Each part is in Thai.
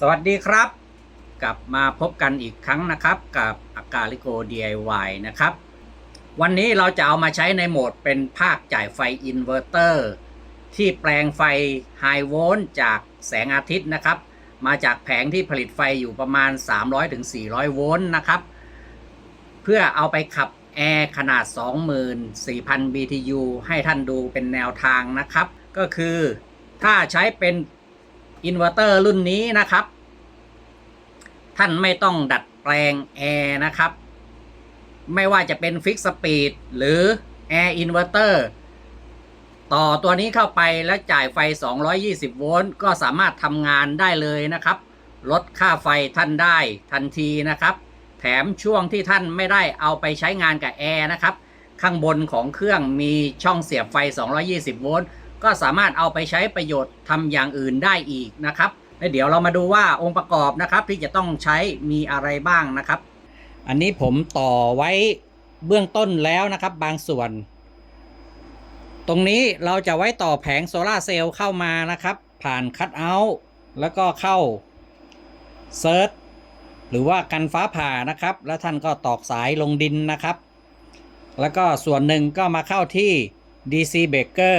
สวัสดีครับ กลับมาพบกันอีกครั้งนะครับกับอากาลิโก DIY นะครับ วันนี้เราจะเอามาใช้ในโหมดเป็นภาคจ่ายไฟอินเวอร์เตอร์ที่แปลงไฟไฮโวลต์จากแสงอาทิตย์นะครับ มาจากแผงที่ผลิตไฟอยู่ประมาณ 300-400 โวลต์นะครับ เพื่อเอาไปขับแอร์ขนาด 24,000 BTU ให้ท่านดูเป็นแนวทางนะครับ ก็คือถ้าใช้เป็น อินเวอร์เตอร์รุ่นนี้นะครับ ท่านไม่ต้องดัดแปลงแอร์นะครับ ไม่ว่าจะเป็นฟิกสปีดหรือแอร์อินเวอร์เตอร์ต่อตัวนี้เข้าไปแล้วจ่ายไฟ 220 โวลต์ก็สามารถทำงานได้เลยนะครับ ลดค่าไฟท่านได้ทันทีนะครับ แถมช่วงที่ท่านไม่ได้เอาไปใช้งานกับแอร์นะครับ ข้างบนของเครื่องมีช่องเสียบไฟ 220 โวลต์ ก็สามารถเอาไปใช้ประโยชน์ทำอย่างอื่นได้อีกนะครับและเดี๋ยวเรามาดูว่าองค์ประกอบนะครับที่จะต้องใช้มีอะไรบ้างนะครับ อันนี้ผมต่อไว้เบื้องต้นแล้วนะครับบางส่วน ตรงนี้เราจะไว้ต่อแผงโซลาเซลล์เข้ามานะครับ ผ่านคัตเอาท์แล้วก็เข้าเซิร์ชหรือว่ากันฟ้าผ่านะครับ แล้วท่านก็ตอกสายลงดินนะครับ แล้วก็ส่วนหนึ่งก็มาเข้าที่ DC Breaker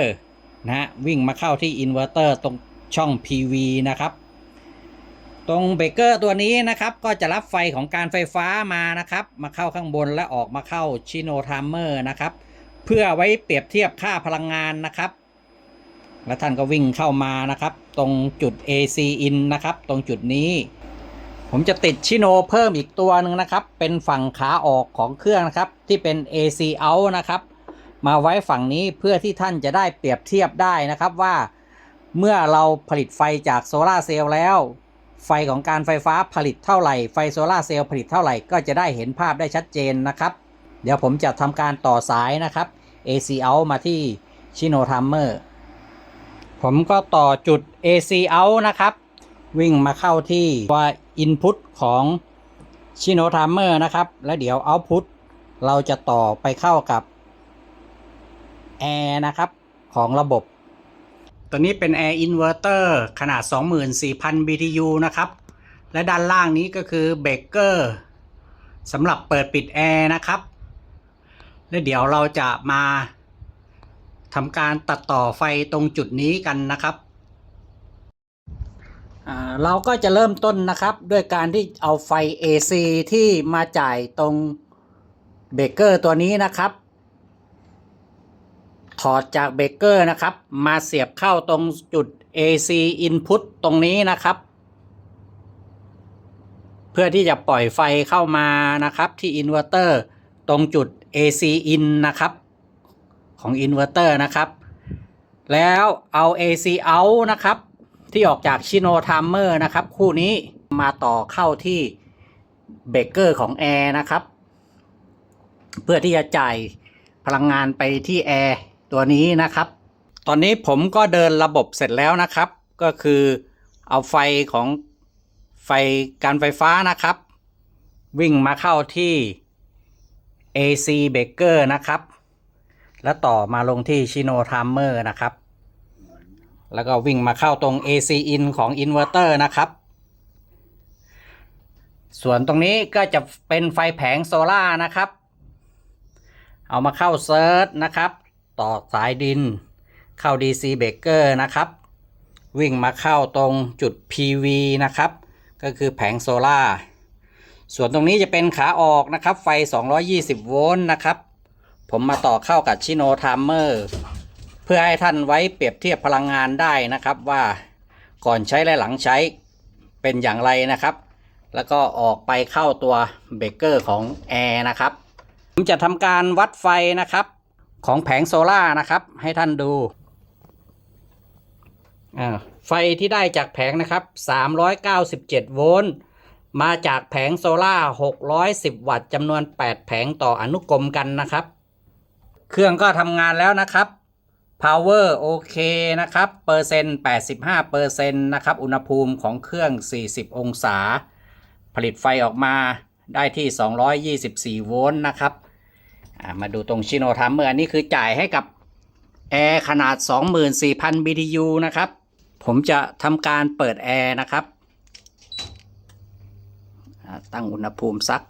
นะฮะวิ่งมาเข้าที่อินเวอร์เตอร์ตรงช่อง PV นะครับ ตรงเบรกเกอร์ตัวนี้นะครับ ก็จะรับไฟของการไฟฟ้ามานะครับ มาเข้าข้างบนและออกมาเข้าชิโนทามเมอร์นะครับ เพื่อไว้เปรียบเทียบค่าพลังงานนะครับ และท่านก็วิ่งเข้ามานะครับ ตรงจุด AC in นะครับ ตรงจุดนี้ ผมจะติดชิโนเพิ่มอีกตัวหนึ่งนะครับ เป็นฝั่งขาออกของเครื่องนะครับที่เป็น AC out นะครับ มาไว้ฝั่งนี้เพื่อที่ท่านจะได้เปรียบเทียบได้นะครับว่า เมื่อเราผลิตไฟจากโซลาเซลล์แล้ว ไฟของการไฟฟ้าผลิตเท่าไหร่ ไฟโซลาเซลล์ผลิตเท่าไหร่ก็จะได้เห็นภาพได้ชัดเจนนะครับ เดี๋ยวผมจะทำการต่อสายนะครับ AC out มาที่ชิโนทัมเมอร์ผมก็ต่อจุด AC out นะครับ วิ่งมาเข้าที่ว่า Input ของชิโนทัมเมอร์นะครับ แล้วเดี๋ยว Output เราจะต่อไปเข้ากับ แอร์นะครับของระบบ ตัวนี้เป็นแอร์อินเวอร์เตอร์ขนาด 24,000 BTU นะครับ และด้านล่างนี้ก็คือเบรกเกอร์สำหรับเปิดปิดแอร์นะครับ และเดี๋ยวเราจะมาทำการตัดต่อไฟตรงจุดนี้กันนะครับ เราก็จะเริ่มต้นนะครับ ด้วยการที่เอาไฟ AC ที่มาจ่ายตรงเบรกเกอร์ตัวนี้นะครับ ถอดจากเบรกเกอร์นะครับ มาเสียบเข้าตรงจุด AC input ตรงนี้นะครับ เพื่อที่จะปล่อยไฟเข้ามานะครับที่อินเวอร์เตอร์ตรงจุด AC in นะครับ ของอินเวอร์เตอร์นะครับ แล้วเอา AC out นะครับ ที่ออกจากชิโนทามเมอร์นะครับ คู่นี้มาต่อเข้าที่เบรกเกอร์ของแอร์นะครับ เพื่อที่จะจ่ายพลังงานไปที่แอร์ ตัวนี้นะครับ ตอนนี้ผมก็เดินระบบเสร็จแล้วนะครับ ก็คือเอาไฟของไฟการไฟฟ้านะครับ วิ่งมาเข้าที่ AC Breaker นะครับ แล้วต่อมาลงที่ Shino Timer นะครับ แล้วก็วิ่งมาเข้าตรง AC in ของอินเวอร์เตอร์นะครับ ส่วนตรงนี้ก็จะเป็นไฟแผงโซล่านะครับ เอามาเข้าเซิร์ชนะครับ ต่อสายดิน เข้า DC Breaker นะครับ วิ่งมาเข้าตรงจุด PV นะครับ ก็คือแผงโซล่าส่วนตรงนี้จะเป็นขาออกนะครับ ไฟ 220 โวลต์นะครับ ผมมาต่อเข้ากับชิโนทามเมอร์เพื่อให้ท่านไว้เปรียบเทียบพลังงานได้นะครับว่าก่อนใช้และหลังใช้เป็นอย่างไรนะครับ แล้วก็ออกไปเข้าตัวเบรกเกอร์ของแอร์นะครับ ผมจะทำการวัดไฟนะครับ ของแผงโซล่านะครับ ให้ท่านดูไฟที่ได้จากแผงนะครับ 397 โวลต์ มาจากแผงโซล่าร์610 วัตต์จำนวน 8 แผงต่ออนุกรมกันนะครับ เครื่องก็ทำงานแล้วนะครับ power โอเคนะครับ เปอร์เซ็นต์ 85เปอร์เซ็นต์นะครับ อุณหภูมิของเครื่อง 40 องศา ผลิตไฟออกมาได้ที่ 224 โวลต์นะครับ มาดูตรงชิโนทัมเมอร์อันนี้คือจ่ายให้กับแอร์ขนาด 24,000 BTU นะครับ ผมจะทำการเปิดแอร์นะครับ ตั้งอุณหภูมิสัก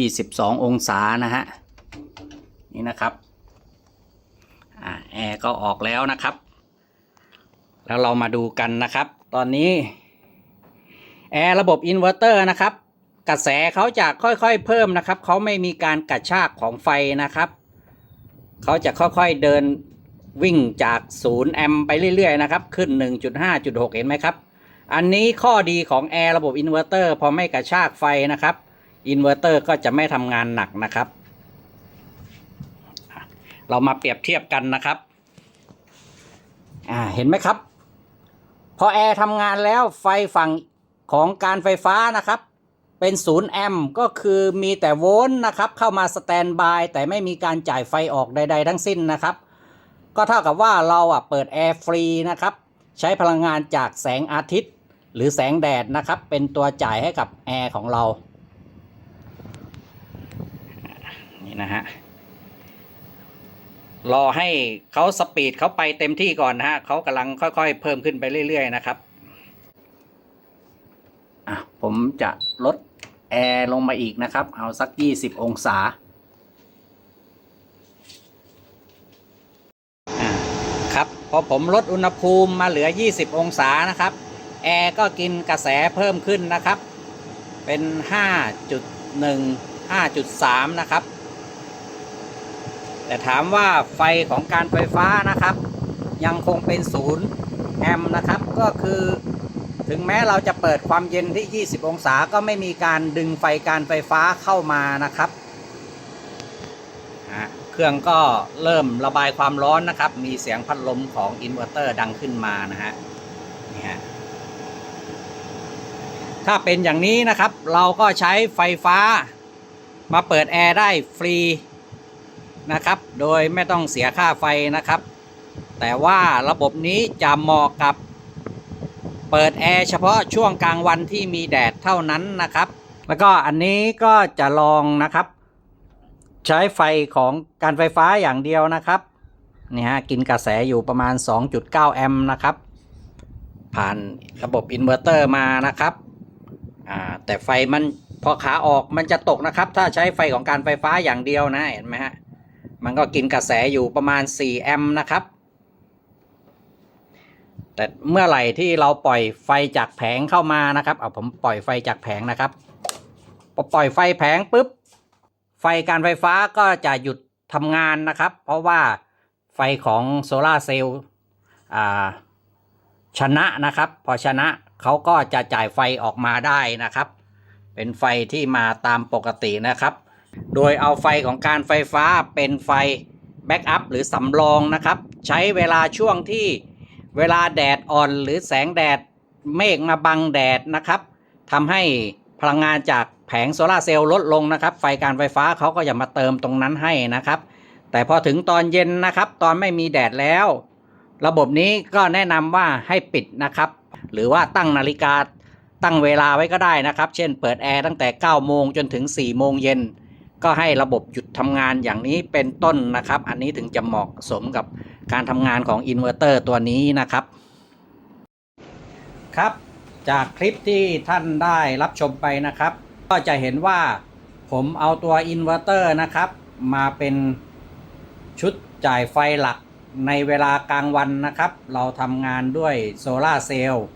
22 องศานะฮะ นี่นะครับอแอร์ก็ออกแล้วนะครับ แล้วเรามาดูกันนะครับ ตอนนี้ แอร์ระบบอินเวอร์เตอร์นะครับ กระแสเขาจะค่อยๆเพิ่มนะครับ เขาไม่มีการกระชากของไฟนะครับ เขาจะค่อยๆเดินวิ่งจาก0แอมป์ไปเรื่อยๆนะครับ ขึ้น 1.5.6 เห็นไหมครับ อันนี้ข้อดีของแอร์ระบบอินเวอร์เตอร์พอไม่กระชากไฟนะครับอินเวอร์เตอร์ก็จะไม่ทำงานหนักนะครับ เรามาเปรียบเทียบกันนะครับ อ่า เห็นไหมครับ พอแอร์ทำงานแล้วไฟฝั่งของการไฟฟ้านะครับ เป็นศูนย์แอมก็คือมีแต่โวลต์นะครับเข้ามาสแตนบายแต่ไม่มีการจ่ายไฟออกใด ๆ ทั้งสิ้นนะครับ ก็เท่ากับว่าเราอะเปิดแอร์ฟรีนะครับใช้พลังงานจากแสงอาทิตย์ หรือแสงแดดนะครับ เป็นตัวจ่ายให้กับแอร์ของเรา นี่นะฮะ รอให้เขาสปีดเขาไปเต็มที่ก่อนนะฮะเขากำลังค่อยๆ เพิ่มขึ้นไปเรื่อย ๆ นะครับ อะ ผมจะลด แอร์ลงมาอีกนะครับ เอาสัก 20 องศา ครับ พอผมลดอุณหภูมิมาเหลือ 20 องศานะครับ แอร์ก็กินกระแสเพิ่มขึ้นนะครับ เป็น 5.1 5.3 นะครับ แต่ถามว่าไฟของการไฟฟ้านะครับ ยังคงเป็นศูนย์แอมป์นะครับ ก็คือ ถึงแม้เราจะเปิดความเย็นที่ 20 องศาก็ไม่มีการดึงไฟการไฟฟ้าเข้ามานะครับ เครื่องก็เริ่มระบายความร้อนนะครับ มีเสียงพัดลมของอินเวอร์เตอร์ดังขึ้นมานะฮะนี่ฮะถ้าเป็นอย่างนี้นะครับ เราก็ใช้ไฟฟ้ามาเปิดแอร์ได้ฟรีนะครับ โดยไม่ต้องเสียค่าไฟนะครับ แต่ว่าระบบนี้จะเหมาะกับ เปิดแอร์เฉพาะช่วงกลางวันที่มีแดดเท่านั้นนะครับ แล้วก็อันนี้ก็จะลองนะครับ ใช้ไฟของการไฟฟ้าอย่างเดียวนะครับนี่ฮะกินกระแสอยู่ประมาณ 2.9 แอมป์นะครับ ผ่านระบบอินเวอร์เตอร์มานะครับอ่าแต่ไฟมันพอขาออกมันจะตกนะครับ ถ้าใช้ไฟของการไฟฟ้าอย่างเดียวนะเห็นไหมฮะมันก็กินกระแสอยู่ประมาณ 4 แอมป์นะครับ แต่เมื่อไหร่ที่เราปล่อยไฟจากแผงเข้ามานะครับ เอาผมปล่อยไฟจากแผงนะครับพอปล่อยไฟแผงปุ๊บ ไฟการไฟฟ้าก็จะหยุดทำงานนะครับ เพราะว่าไฟของโซลาเซลล์ชนะนะครับ พอชนะเขาก็จะจ่ายไฟออกมาได้นะครับ เป็นไฟที่มาตามปกตินะครับ โดยเอาไฟของการไฟฟ้าเป็นไฟแบ็กอัพหรือสำรองนะครับ ใช้เวลาช่วงที่ เวลาแดดอ่อนหรือแสงแดดเมฆมาบังแดดนะครับทำให้พลังงานจากแผงโซลาร์เซลล์ลดลงนะครับ ไฟการไฟฟ้าเขาก็จะมาเติมตรงนั้นให้นะครับ แต่พอถึงตอนเย็นนะครับ ตอนไม่มีแดดแล้ว ระบบนี้ก็แนะนำว่าให้ปิดนะครับ หรือว่าตั้งนาฬิกาตั้งเวลาไว้ก็ได้นะครับ เช่นเปิดแอร์ตั้งแต่ 9 โมงจนถึง 4 โมงเย็น ก็ให้ระบบหยุดทำงานอย่างนี้เป็นต้นนะครับ อันนี้ถึงจะเหมาะสมกับ การทำงานของอินเวอร์เตอร์ตัวนี้นะครับ ครับ จากคลิปที่ท่านได้รับชมไปนะครับ ก็จะเห็นว่าผมเอาตัวอินเวอร์เตอร์นะครับ มาเป็นชุดจ่ายไฟหลักในเวลากลางวันนะครับ เราทำงานด้วยโซลาเซลล์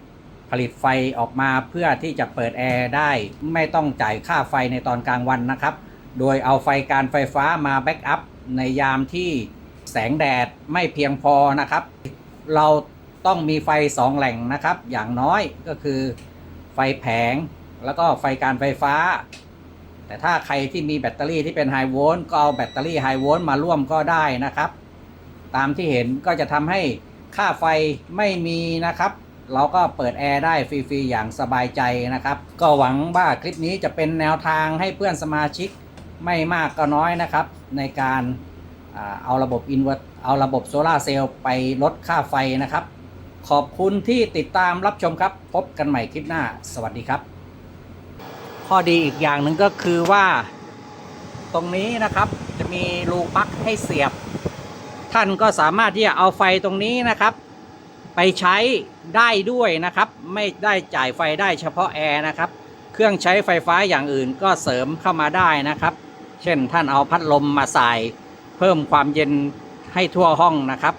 ผลิตไฟออกมาเพื่อที่จะเปิดแอร์ได้ ไม่ต้องจ่ายค่าไฟในตอนกลางวันนะครับ โดยเอาไฟการไฟฟ้ามาแบ็กอัพในยามที่ แสงแดดไม่เพียงพอนะครับ เราต้องมีไฟ2แหล่งนะครับ อย่างน้อยก็คือไฟแผงแล้วก็ไฟการไฟฟ้า แต่ถ้าใครที่มีแบตเตอรี่ที่เป็นไฮโวลต์ก็เอาแบตเตอรี่ไฮโวลต์มาร่วมก็ได้นะครับ ตามที่เห็นก็จะทำให้ค่าไฟไม่มีนะครับ เราก็เปิดแอร์ได้ฟรีๆอย่างสบายใจนะครับ ก็หวังว่าคลิปนี้จะเป็นแนวทางให้เพื่อนสมาชิกไม่มากก็น้อยนะครับ ในการ เอาระบบอินเวอร์เอาระบบโซลาเซลล์ไปลดค่าไฟนะครับ ขอบคุณที่ติดตามรับชมครับ พบกันใหม่คลิปหน้า สวัสดีครับ ข้อดีอีกอย่างหนึ่งก็คือว่า ตรงนี้นะครับจะมีรูปักให้เสียบ ท่านก็สามารถที่จะเอาไฟตรงนี้นะครับ ไปใช้ได้ด้วยนะครับ ไม่ได้จ่ายไฟได้เฉพาะแอร์นะครับ เครื่องใช้ไฟฟ้าอย่างอื่นก็เสริมเข้ามาได้นะครับ เช่นท่านเอาพัดลมมาใส่ เพิ่มความเย็นให้ทั่วห้องนะครับ